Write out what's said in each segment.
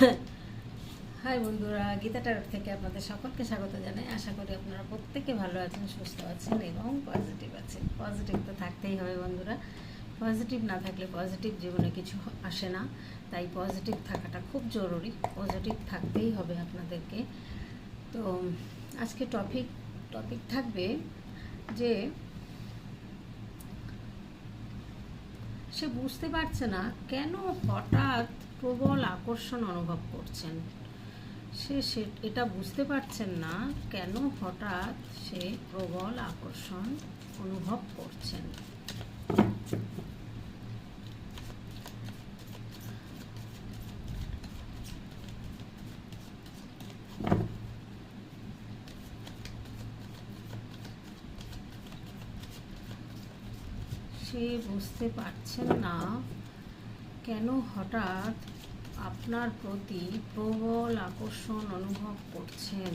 High বন্ধুরা, গীতা টারক থেকে আপনাদের সকলকে স্বাগত জানাই। আশা করি আপনারা প্রত্যেকে ভালো আছেন, সুস্থ আছেন এবং পজিটিভ আছেন। পজিটিভ তো থাকতেই হবে বন্ধুরা। পজিটিভ না থাকলে পজিটিভ জীবনে কিছু আসে না। তাই পজিটিভ থাকাটা খুব জরুরি। পজিটিভ থাকতেই হবে আপনাদেরকে। তো, আজকে টপিক টপিক থাকবে যে সে বুঝতে পারছে না কেন হঠাৎ প্রবল আকর্ষণ অনুভব করছেন। সে এটা বুঝতে পারছেন না কেন হঠাৎ সে প্রবল আকর্ষণ অনুভব করছেন সে বুঝতে পারছেন না কেন হঠাৎ আপনার প্রতি প্রবল আকর্ষণ অনুভব করছেন?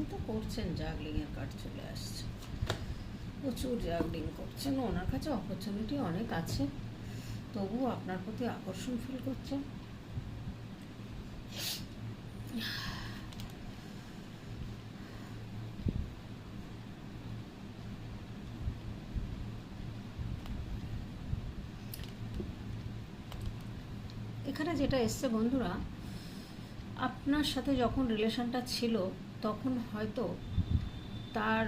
জাগলিং তো করছেন জাগলিং এর কার্ড চলে আসছে। প্রচুর জাগলিং করছেন। ওনার কাছে অপরচুনিটি অনেক আছে। তবুও আপনার প্রতি আকর্ষণ ফিল করছেন? এখানে যেটা এসছে বন্ধুরা, আপনার সাথে যখন রিলেশনটা ছিল তখন হয়তো তার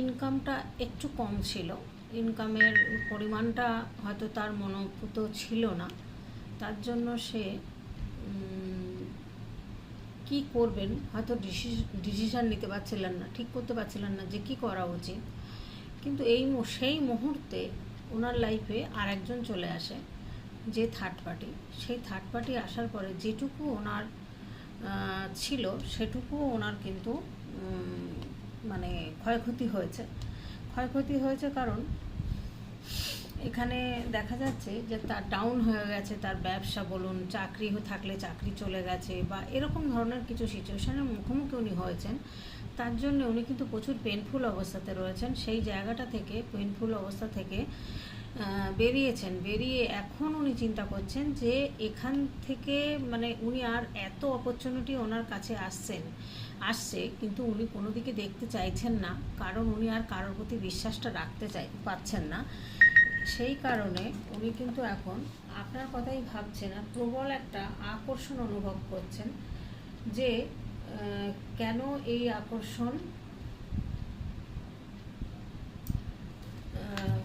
ইনকামটা একটু কম ছিল। ইনকামের পরিমাণটা হয়তো তার মনোভূত ছিল না। তার জন্য সে কি করবেন? হয়তো ডিসিশন নিতে পারছিলেন না, ঠিক করতে পারছিলেন না যে কি করা উচিত। কিন্তু এই সেই মুহূর্তে ওনার লাইফে আর একজন চলে আসে, যে থার্ড পার্টি সেই থার্ড পার্টি আসার পরে যেটুকু ওনার ছিল, সেটুকু ওনার কিন্তু মানে ক্ষয়ক্ষতি হয়েছে। ক্ষয়ক্ষতি হয়েছে কারণ, এখানে দেখা যাচ্ছে যে তার ডাউন হয়ে গেছে, তার ব্যবসা বলুন, চাকরি থাকলে চাকরি চলে গেছে বা এরকম ধরনের কিছু সিচুয়েশনের মুখোমুখি উনি হয়েছেন। তার জন্য উনি কিন্তু প্রচুর পেনফুল অবস্থাতে রয়েছেন। সেই জায়গাটা থেকে পেনফুল অবস্থা থেকে বেরিয়েছেন, বেরিয়ে এখন উনি চিন্তা করছেন যে এখান থেকে মানে উনি আর এত অপরচুনিটি ওনার কাছে আসছেন, আসছে, কিন্তু উনি কোনো দিকে দেখতে চাইছেন না, কারণ উনি আর কারোর প্রতি বিশ্বাসটা রাখতে চাই, পাচ্ছেন না। সেই কারণে উনি কিন্তু এখন আপনার কথাই ভাবছেন আর প্রবল একটা আকর্ষণ অনুভব করছেন যে কেন এই আকর্ষণ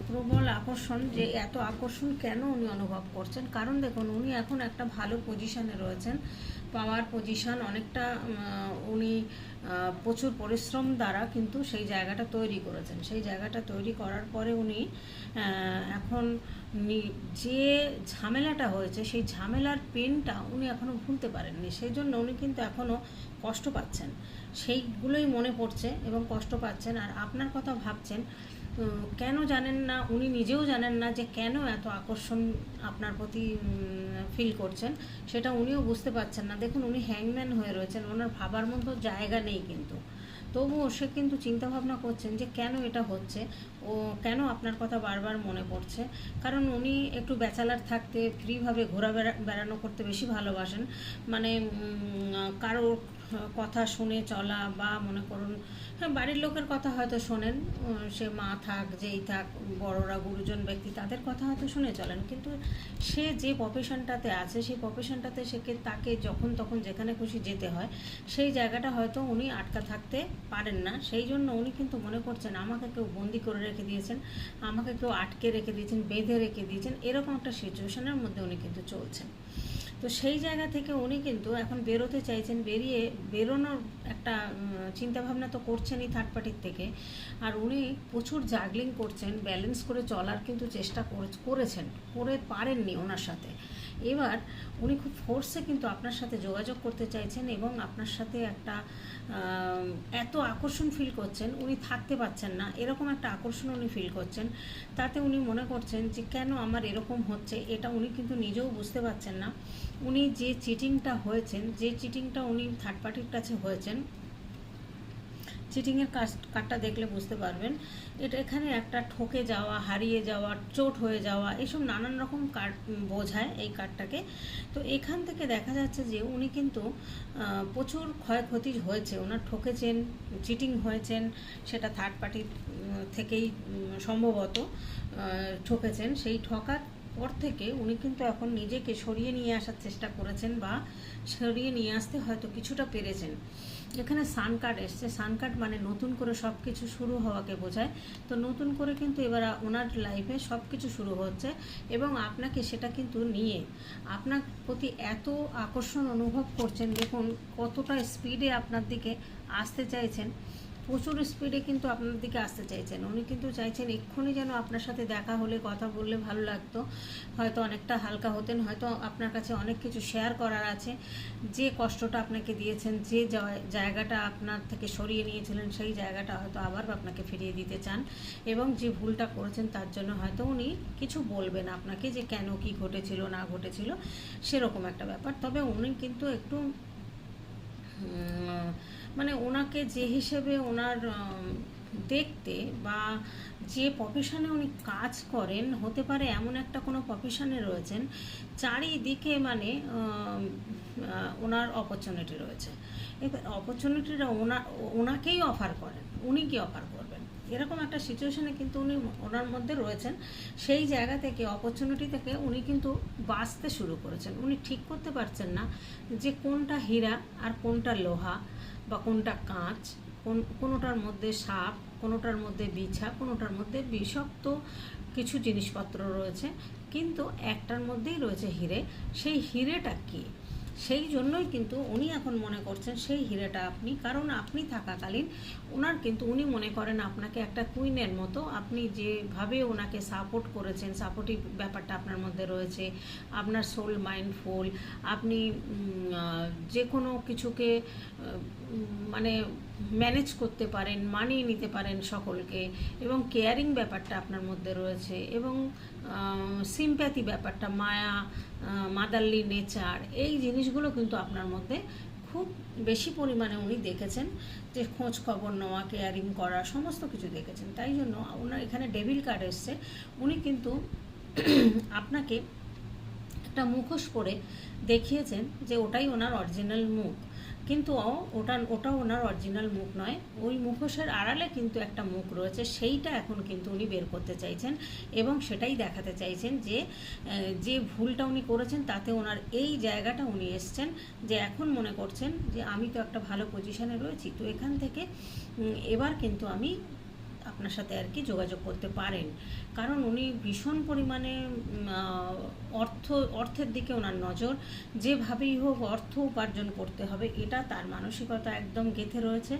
প্রবল আকর্ষণ যে এত আকর্ষণ কেন উনি অনুভব করছেন? কারণ দেখুন, উনি এখন একটা ভালো পজিশনে রয়েছেন। পাওয়ার পজিশন অনেকটা উনি প্রচুর পরিশ্রম দ্বারা কিন্তু সেই জায়গাটা তৈরি করেছেন। সেই জায়গাটা তৈরি করার পরে উনি এখন যে ঝামেলাটা হয়েছে, সেই ঝামেলার পেনটা উনি এখনও ভুলতে পারেননি। সেই জন্য উনি কিন্তু এখনও কষ্ট পাচ্ছেন। সেইগুলোই মনে পড়ছে এবং কষ্ট পাচ্ছেন। আর আপনার কথা ভাবছেন কেন জানেন না, উনি নিজেও জানেন না যে কেন এত আকর্ষণ আপনার প্রতি ফিল করছেন, সেটা উনিও বুঝতে পারছেন না। দেখুন, উনি হ্যাংম্যান হয়ে রয়েছেন, ওনার ভাবার মতো জায়গা নেই কিন্তু। তবুও সে কিন্তু চিন্তাভাবনা করছেন যে কেন এটা হচ্ছে, ও কেন আপনার কথা বারবার মনে পড়ছে? কারণ উনি একটু ব্যাচালার থাকতে ফ্রিভাবে ঘোরা বেড়া- বেড়ানো করতে বেশি ভালোবাসেন। মানে কারোর কথা শুনে চলা বা মনে করুন হ্যাঁ বাড়ির লোকের কথা হয়তো শোনেন সে মা থাক, যেই থাক, বড়রা, গুরুজন ব্যক্তি, তাদের কথা হয়তো শুনে চলেন। কিন্তু সে যে প্রফেশনটাতে আছে, সেই প্রফেশনটাতে সে তাকে যখন তখন যেখানে খুশি যেতে হয়, সেই জায়গাটা হয়তো উনি আটকা থাকতে পারেন না। সেই জন্য উনি কিন্তু মনে করছেন, আমাকে কেউ বন্দি করে রেখে দিয়েছেন, আমাকে কেউ আটকে রেখে দিয়েছেন, বেঁধে রেখে দিয়েছেন, এরকম একটা সিচুয়েশনের মধ্যে উনি কিন্তু চলছেন। তো সেই জায়গা থেকে উনি কিন্তু এখন বেরোতে চাইছেন, বেরিয়ে বেরোনোর একটা চিন্তাভাবনা তো করছেনই থার্ড পার্টির থেকে। আর উনি প্রচুর জাগলিং করছেন ব্যালেন্স করে চলার কিন্তু চেষ্টা করে- করেছেন, করে পারেননি ওনার সাথে। এবার উনি খুব ফোর্সে কিন্তু আপনার সাথে যোগাযোগ করতে চাইছেন এবং আপনার সাথে একটা এত আকর্ষণ ফিল করছেন, উনি থাকতে পারছেন না, এরকম একটা আকর্ষণ উনি ফিল করছেন। তাতে উনি মনে করছেন যে, কেন আমার এরকম হচ্ছে? এটা উনি কিন্তু নিজেও বুঝতে পারছেন না। উনি যে চিটিংটা হয়েছেন, যে চিটিংটা উনি থার্ড পার্টির কাছে হয়েছেন, চিটিংয়ের কাজ কার্ডটা দেখলে বুঝতে পারবেন। এটা এখানে একটা ঠকে যাওয়া, হারিয়ে যাওয়া, চোট হয়ে যাওয়া, এসব নানান রকম কার্ড বোঝায় এই কার্ডটাকে তো এখান থেকে দেখা যাচ্ছে যে উনি কিন্তু প্রচুর ক্ষয়ক্ষতি হয়েছে। ওনার ঠকেছেন, চিটিং হয়েছেন, সেটা থার্ড পার্টির থেকেই সম্ভবত ঠকেছেন। সেই ঠকার পর থেকে উনি কিন্তু এখন নিজেকে সরিয়ে নিয়ে আসার চেষ্টা করেছেন বা সরিয়ে নিয়ে আসতে হয়তো কিছুটা পেরেছেন। এখানে সান কার্ড এসছে। সান কার্ড মানে নতুন করে সব কিছু শুরু হওয়াকে বোঝায়। তো নতুন করে কিন্তু এবার ওনার লাইফে সব কিছু শুরু হচ্ছে এবং আপনাকে সেটা কিন্তু নিয়ে আপনার প্রতি এত আকর্ষণ অনুভব করছেন। দেখুন, কতটা স্পিডে আপনার দিকে আসতে চাইছেন। প্রচুর স্পিডে কিন্তু আপনার দিকে আসতে চাইছেন। উনি কিন্তু চাইছেন এক্ষুনি যেন আপনার সাথে দেখা হলে, কথা বললে ভালো লাগতো। হয়তো অনেকটা হালকা হতেন, হয়তো আপনার কাছে অনেক কিছু শেয়ার করার আছে। যে কষ্টটা আপনাকে দিয়েছেন, যে জায়গাটা আপনার থেকে সরিয়ে নিয়েছিলেন, সেই জায়গাটা হয়তো আবার আপনাকে ফিরিয়ে দিতে চান। এবং যে ভুলটা করেছেন, তার জন্য হয়তো উনি কিছু বলবেন আপনাকে যে কেন, কি ঘটেছিল, না ঘটেছিল, সেরকম একটা ব্যাপার। তবে উনি কিন্তু একটু মানে ওনাকে যে হিসেবে ওনার দেখতে বা যে প্রফেশনে উনি কাজ করেন, হতে পারে এমন একটা কোনো প্রফেশনে রয়েছেন, চারিদিকে মানে ওনার অপরচুনিটি রয়েছে। এবার অপরচুনিটিরা ওনা, ওনাকেই অফার করেন, উনি কি অফার করবেন? এরকম একটা সিচুয়েশনে কিন্তু উনি ওনার মধ্যে রয়েছেন। সেই জায়গা থেকে অপরচুনিটি থেকে উনি কিন্তু বাঁচতে শুরু করেছেন। উনি ঠিক করতে পারছেন না যে কোনটা হীরা আর কোনটা লোহা বা কোনটা কাঁচ, কোন, কোনোটার মধ্যে সাপ, কোনোটার মধ্যে বিছা, কোনোটার মধ্যে বিষাক্ত কিছু জিনিসপত্র রয়েছে। কিন্তু একটার মধ্যেই রয়েছে হিরে। সেই হিরেটা কী? সেই জন্যই কিন্তু উনি এখন মনে করছেন সেই হিরেটা আপনি। কারণ আপনি থাকাকালীন ওনার কিন্তু উনি মনে করেন আপনাকে একটা কুইনের মতো। আপনি যেভাবে ওনাকে সাপোর্ট করেছেন সাপোর্টিভ ব্যাপারটা আপনার মধ্যে রয়েছে, আপনার সোল মাইন্ডফুল আপনি যে কোনো কিছুকে মানে ম্যানেজ করতে পারেন, মানিয়ে নিতে পারেন সকলকে এবং কেয়ারিং ব্যাপারটা আপনার মধ্যে রয়েছে এবং সিম্প্যাথি ব্যাপারটা, মায়া মাদারলি নেচার এই জিনিসগুলো কিন্তু আপনার মধ্যে খুব বেশি পরিমাণে উনি দেখেছেন যে খোঁজ খবর নেওয়া কেয়ারিং করা, সমস্ত কিছু দেখেছেন। তাই জন্য ওনার এখানে ডেভিল কার্ড এসছে। উনি কিন্তু আপনাকে একটা মুখোশ পরে দেখিয়েছেন যে ওটাই ওনার অরিজিনাল মুখ। কিন্তু ওটা ওটা ওনার অরিজিনাল মুখ নয়। ওই মুখোশের আড়ালে কিন্তু একটা মুখ রয়েছে, সেইটা এখন কিন্তু উনি বের করতে চাইছেন এবং সেটাই দেখাতে চাইছেন যে যে ভুলটা উনি করেছেন তাতে ওনার এই জায়গাটা উনি এসছেন যে এখন মনে করছেন যে আমি তো একটা ভালো পজিশানে রয়েছি। তো এখান থেকে এবার কিন্তু আমি আপনার সাথে আর কি যোগাযোগ করতে পারেন। কারণ উনি ভীষণ পরিমাণে অর্থ, অর্থের দিকে ওনার নজর। যেভাবেই হোক অর্থ উপার্জন করতে হবে, এটা তার মানসিকতা একদম গেঁথে রয়েছে।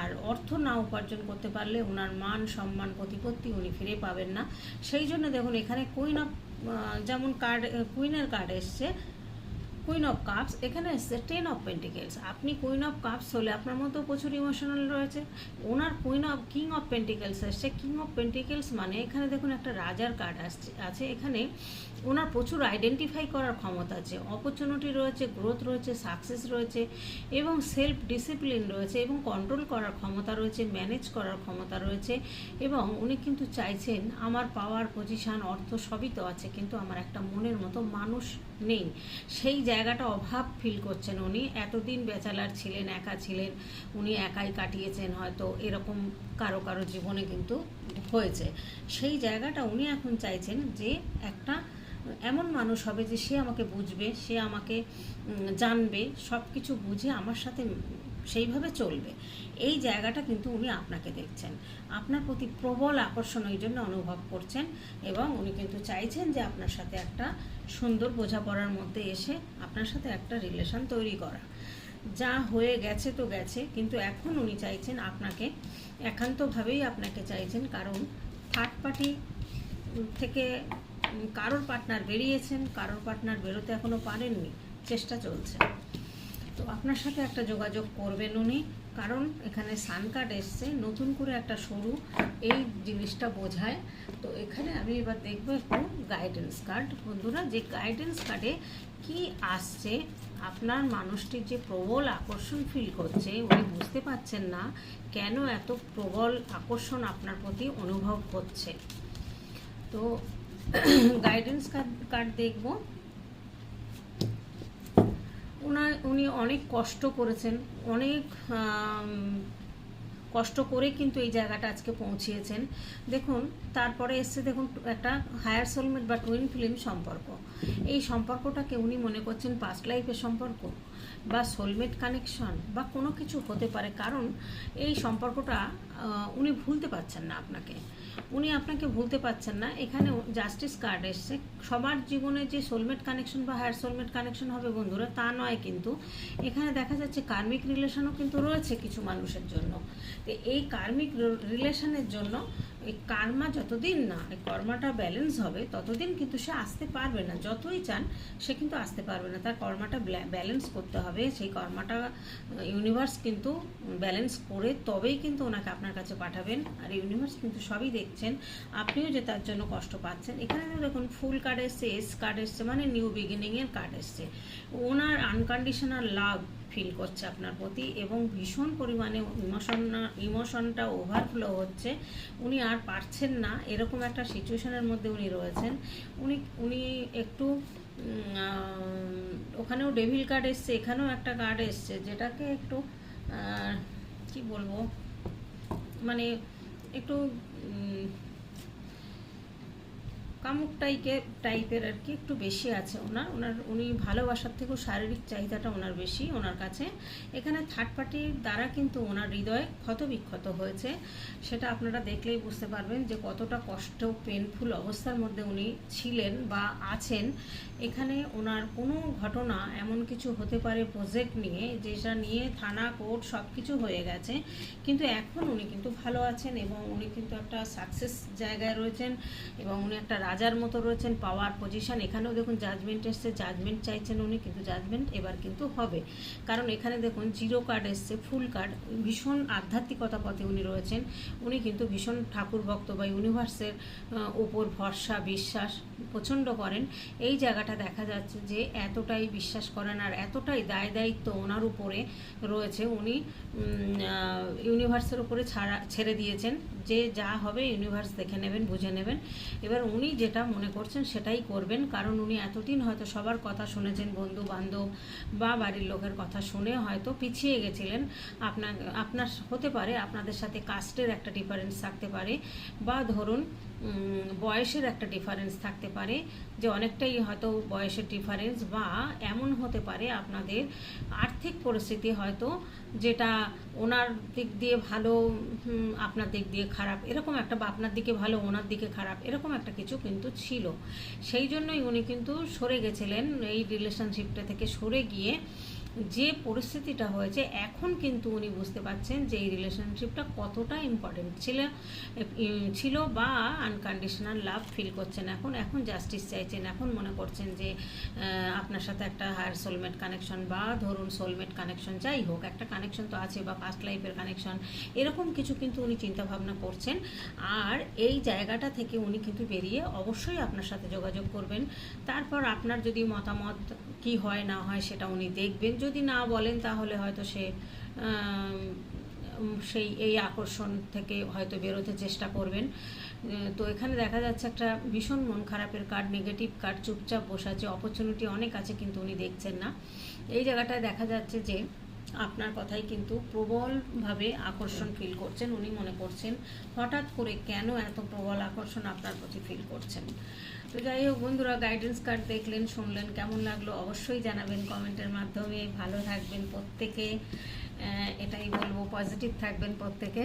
আর অর্থ না উপার্জন করতে পারলে ওনার মান সম্মান প্রতিপত্তি উনি ফিরে পাবেন না। সেই জন্য দেখুন, এখানে কুইন অফ যেমন কার্ড কুইনের কার্ড এসছে কুইন অফ কাপস এখানে এসছে টেন অফ পেন্টিকেলস আপনি কুইন অফ কাপস হলে আপনার মধ্যেও প্রচুর ইমোশনাল রয়েছে। ওনার queen of king of pentacles এসছে কিং অফ পেন্টিকেলস মানে এখানে দেখুন একটা রাজার কার্ড আসছে, আছে। এখানে ওনার প্রচুর আইডেন্টিফাই করার ক্ষমতা আছে। অপরচুনিটি রয়েছে গ্রোথ রয়েছে সাকসেস রয়েছে এবং সেলফ ডিসিপ্লিন রয়েছে এবং কন্ট্রোল করার ক্ষমতা রয়েছে ম্যানেজ করার ক্ষমতা রয়েছে এবং উনি কিন্তু চাইছেন, আমার পাওয়ার পজিশন অর্থ সবই তো আছে, কিন্তু আমার একটা মনের মতো মানুষ নেই। সেই জায়গাটা অভাব ফিল করছেন উনি। এতদিন বেচালার ছিলেন, একা ছিলেন, উনি একাই কাটিয়েছেন হয়তো, এরকম কারও কারও জীবনে কিন্তু হয়েছে। সেই জায়গাটা উনি এখন চাইছেন যে একটা এমন মানুষ হবে যে সে আমাকে বুঝবে, সে আমাকে জানবে সব কিছু বুঝে আমার সাথে সেইভাবে চলবে। এই জায়গাটা কিন্তু উনি আপনাকে দেখছেন। আপনার প্রতি প্রবল আকর্ষণ ওই জন্য অনুভব করছেন এবং উনি কিন্তু চাইছেন যে আপনার সাথে একটা সুন্দর বোঝাপড়ার মধ্যে এসে আপনার সাথে একটা রিলেশন তৈরি করা। যা হয়ে গেছে তো গেছে, কিন্তু এখন উনি চাইছেন আপনাকে একান্তভাবেই আপনাকে চাইছেন, কারণ থার্ড পার্টি থেকে কারোর পার্টনার বেরিয়েছেন, কারোর পার্টনার বেরোতে এখনও পারেননি, চেষ্টা চলছে। তো আপনার সাথে একটা যোগাযোগ করবেন উনি, কারণ এখানে সান কার্ড এসছে, নতুন করে একটা সরু, এই জিনিসটা বোঝায়। তো এখানে আমি এবার দেখব একটু গাইডেন্স কার্ড বন্ধুরা, যে গাইডেন্স কার্ডে কি আসছে, আপনার মানুষটির যে প্রবল আকর্ষণ ফিল করছে, উনি বুঝতে পারছেন না কেন এত প্রবল আকর্ষণ আপনার প্রতি অনুভব করছে তো গাইডেন্স কার্ড কার্ড দেখব। ওনার উনি অনেক কষ্ট করেছেন, অনেক কষ্ট করে কিন্তু এই জায়গাটা আজকে পৌঁছিয়েছেন। দেখুন, তারপরে এসছে দেখুন একটা হায়ার সোলমেট বা টুইন ফিল্ম সম্পর্ক। এই সম্পর্কটাকে উনি মনে করছেন পাস্ট লাইফের সম্পর্ক বা সোলমেট কানেকশন বা কোনো কিছু হতে পারে। কারণ এই সম্পর্কটা উনি ভুলতে পারছেন না আপনাকে। উনি আপনাকে ভুলতে পারছেন না। এখানে জাস্টিস কার্ড এসছে। সবার জীবনে যে সোলমেট কানেকশন বা হায়ার সোলমেট কানেকশন হবে বন্ধুরা, তা নয় কিন্তু। এখানে দেখা যাচ্ছে কার্মিক রিলেশনও কিন্তু রয়েছে কিছু মানুষের জন্য। তো এই কার্মিক রিলেশনের জন্য এই কার্মা যতদিন না, এই কর্মাটা ব্যালেন্স হবে, ততদিন কিন্তু সে আসতে পারবে না। যতই চান, সে কিন্তু আসতে পারবে না। তার কর্মাটা ব্যালেন্স করতে হবে। সেই কর্মাটা ইউনিভার্স কিন্তু ব্যালেন্স করে তবেই কিন্তু ওনাকে আপনার কাছে পাঠাবেন। আর ইউনিভার্স কিন্তু সবই দেখছেন। আপনিও যে তার জন্য কষ্ট পাচ্ছেন। এখানে দেখুন, ফুল কার্ড এসছে এস কার্ড এসছে মানে নিউ বিগিনিংয়ের কার্ড এসছে। ওনার আনকন্ডিশনাল লাভ ফিল করছে আপনার প্রতি এবং ভীষণ পরিমাণে ইমোশন ইমোশনটা ওভারফ্লো হচ্ছে। উনি আর পারছেন না, এরকম একটা সিচুয়েশনের মধ্যে উনি রয়েছেন। উনি উনি একটু ওখানেও ডেভিল কার্ড এসছে, এখানেও একটা কার্ড এসছে, যেটাকে একটু কি বলব? মানে একটু কামুক টাইপে টাইপের আর কি একটু বেশি আছে ওনার। ওনার, উনি ভালোবাসার থেকেও শারীরিক চাহিদাটা ওনার বেশি ওনার কাছে। এখানে থার্ড পার্টির দ্বারা কিন্তু ওনার হৃদয় ক্ষতবিক্ষত হয়েছে। সেটা আপনারা দেখলেই বুঝতে পারবেন যে কতটা কষ্ট পেনফুল অবস্থার মধ্যে উনি ছিলেন বা আছেন। এখানে ওনার কোনো ঘটনা এমন কিছু হতে পারে প্রজেক্ট নিয়ে, যেটা নিয়ে থানা, কোর্ট সব কিছু হয়ে গেছে। কিন্তু এখন উনি কিন্তু ভালো আছেন এবং উনি কিন্তু একটা সাকসেস জায়গায় রয়েছেন এবং উনি একটা রাজার মতো রয়েছেন পাওয়ার পজিশন এখানেও দেখুন জাজমেন্ট এসছে জাজমেন্ট চাইছেন উনি, কিন্তু জাজমেন্ট এবার কিন্তু হবে। কারণ এখানে দেখুন জিরো কার্ড এসছে ফুল কার্ড ভীষণ আধ্যাত্মিকতা পথে উনি রয়েছেন। উনি কিন্তু ভীষণ ঠাকুর ভক্ত বা ইউনিভার্সের ওপর ভরসা, বিশ্বাস প্রচণ্ড করেন। এই জায়গাটা দেখা যাচ্ছে যে এতটাই বিশ্বাস করেন আর এতটাই দায় দায়িত্ব ওনার উপরে রয়েছে। উনি ইউনিভার্সের উপরে ছাড়া, ছেড়ে দিয়েছেন। যে যা হবে ইউনিভার্স দেখে নেবেন, বুঝে নেবেন। এবার উনি যেটা মনে করছেন সেটাই করবেন। কারণ উনি এতদিন হয়তো সবার কথা শুনেছেন বন্ধু বান্ধব বা বাড়ির লোকের কথা শুনে হয়তো পিছিয়ে গেছিলেন। আপনার আপনার হতে পারে, আপনাদের সাথে কাস্টের একটা ডিফারেন্স থাকতে পারে বা ধরুন বয়সের একটা ডিফারেন্স থাকতে পারে। যে অনেকটাই হয়তো বয়সের ডিফারেন্স বা এমন হতে পারে আপনাদের আর্থিক পরিস্থিতি হয়তো যেটা ওনার দিক দিয়ে ভালো আপনার দিক দিয়ে খারাপ, এরকম একটা বা আপনার দিকে ভালো, ওনার দিকে খারাপ, এরকম একটা কিছু কিন্তু ছিল। সেই জন্যই উনি কিন্তু সরে গেছিলেন এই রিলেশনশিপটা থেকে সরে গিয়ে যে পরিস্থিতিটা হয়েছে, এখন কিন্তু উনি বুঝতে পারছেন যে এই রিলেশনশিপটা কতটা ইম্পর্টেন্ট ছিল ছিল বা আনকন্ডিশনাল লাভ ফিল করছেন এখন এখন জাস্টিস চাইছেন, এখন মনে করছেন যে আপনার সাথে একটা হায়ার সোলমেট কানেকশন বা ধরুন সোলমেট কানেকশন যাই হোক, একটা কানেকশন তো আছে বা পাস্ট লাইফের কানেকশন এরকম কিছু কিন্তু উনি চিন্তা ভাবনা করছেন। আর এই জায়গাটা থেকে উনি কিন্তু বেরিয়ে অবশ্যই আপনার সাথে যোগাযোগ করবেন। তারপর আপনার যদি মতামত কি হয় না হয় সেটা উনি দেখবেন। যদি না বলেন তাহলে হয়তো সে সেই, এই আকর্ষণ থেকে হয়তো বেরোতে চেষ্টা করবেন। তো এখানে দেখা যাচ্ছে একটা ভীষণ মন খারাপের কার্ড নেগেটিভ কার্ড, চুপচাপ বসে আছে। অপরচুনিটি অনেক আছে, কিন্তু উনি দেখছেন না। এই জায়গাটায় দেখা যাচ্ছে যে আপনার কথাই কিন্তু প্রবলভাবে আকর্ষণ ফিল করছেন, উনি মনে করছেন, হঠাৎ করে কেন এত প্রবল আকর্ষণ আপনার প্রতি ফিল করছেন? তো যাই হোক বন্ধুরা গাইডেন্স কার্ড দেখলেন, শুনলেন, কেমন লাগল অবশ্যই জানাবেন কমেন্টের মাধ্যমে। ভালো থাকবেন প্রত্যেকে। এটাই বলব পজিটিভ থাকবেন প্রত্যেকে।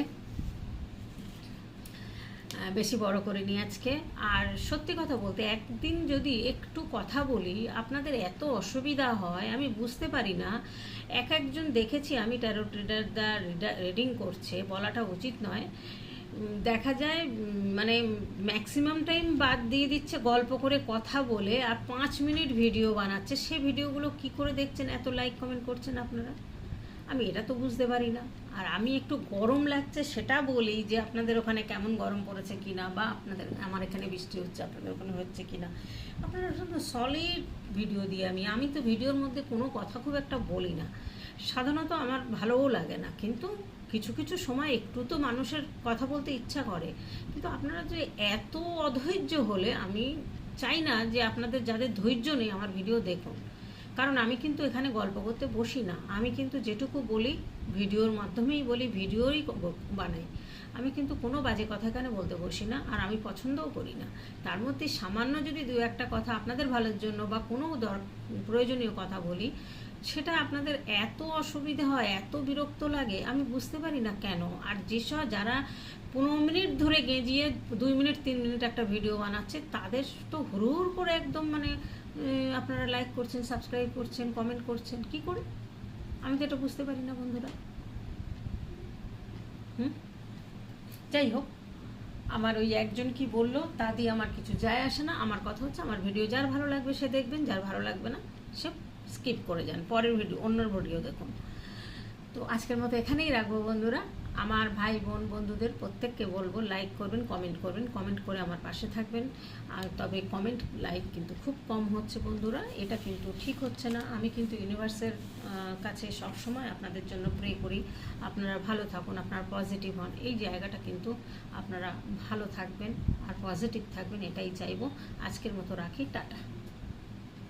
বেশি বড় করে নিয়ে আজকে। আর সত্যি কথা বলতে, একদিন যদি একটু কথা বলি, আপনাদের এত অসুবিধা হয়, আমি বুঝতে পারি না। এক একজন দেখেছি, আমি ট্যারো ট্রেডার দা রিডিং করছে, বলাটা উচিত নয়। দেখা যায় মানে ম্যাক্সিমাম টাইম বাদ দিয়ে দিচ্ছে গল্প করে কথা বলে আর পাঁচ মিনিট ভিডিও বানাচ্ছে। সে ভিডিওগুলো কি করে দেখছেন? এত লাইক কমেন্ট করছেন আপনারা? আমি এটা তো বুঝতে পারি না। আর আমি একটু গরম লাগছে সেটা বলি যে আপনাদের ওখানে কেমন গরম পড়েছে কিনা বা আপনাদের, আমার এখানে বৃষ্টি হচ্ছে, আপনাদের ওখানে হচ্ছে কিনা? আপনারা শুধু সলিড ভিডিও দিয়ে আমি আমি তো ভিডিওর মধ্যে কোনো কথা খুব একটা বলি না। সাধারণত আমার ভালোও লাগে না, কিন্তু কিছু কিছু সময় একটু তো মানুষের কথা বলতে ইচ্ছা করে। কিন্তু আপনারা যে এত অধৈর্য হলে আমি চাই না যে আপনাদের যাদের ধৈর্য নেই আমার ভিডিও দেখুন কারণ আমি কিন্তু এখানে গল্প করতে বসি না। আমি কিন্তু যেটুকু বলি ভিডিওর মাধ্যমেই বলি, ভিডিওই বানাই। আমি কিন্তু কোনো বাজে কথা এখানে বলতে বসি না আর আমি পছন্দও করি না। তার মধ্যে সামান্য যদি দু একটা কথা আপনাদের ভালোর জন্য বা কোনো দর, প্রয়োজনীয় কথা বলি সেটা আপনাদের এত অসুবিধা হয়, এত বিরক্ত লাগে, আমি বুঝতে পারি না কেন। আর যেসব যারা পনেরো মিনিট ধরে গেঁজিয়ে দুই মিনিট, তিন মিনিট একটা ভিডিও বানাচ্ছে, তাদের তো হুড়ুর করে একদম মানে আপনারা লাইক করছেন সাবস্ক্রাইব করছেন কমেন্ট করছেন, কি করে? আমি তো এটা বুঝতে পারি না বন্ধুরা। হুম? যাই হোক, আমার ওই একজন কি বলল, তা দিয়ে আমার কিছু যায় আসে না, আমার কথা হচ্ছে আমার ভিডিও যার ভালো লাগবে সে দেখবেন, যার ভালো লাগবে না সে স্কিপ করে যান। পরের ভিডিও অন্য ভিডিও দেখুন। তো আজকের মতো এখানেই রাখব বন্ধুরা। আমার ভাই, বোন, বন্ধুদের প্রত্যেককে বলব লাইক করবেন কমেন্ট করবেন। কমেন্ট করে আমার পাশে থাকবেন। আর তবে কমেন্ট লাইক কিন্তু খুব কম হচ্ছে বন্ধুরা। এটা কিন্তু ঠিক হচ্ছে না। আমি কিন্তু ইউনিভার্সের কাছে সব সময় আপনাদের জন্য প্রে করি। আপনারা ভালো থাকুন, আপনারা পজিটিভ হন। এই জায়গাটা কিন্তু আপনারা ভালো থাকবেন আর পজিটিভ থাকবেন, এটাই চাইব। আজকের মতো রাখি। টাটা।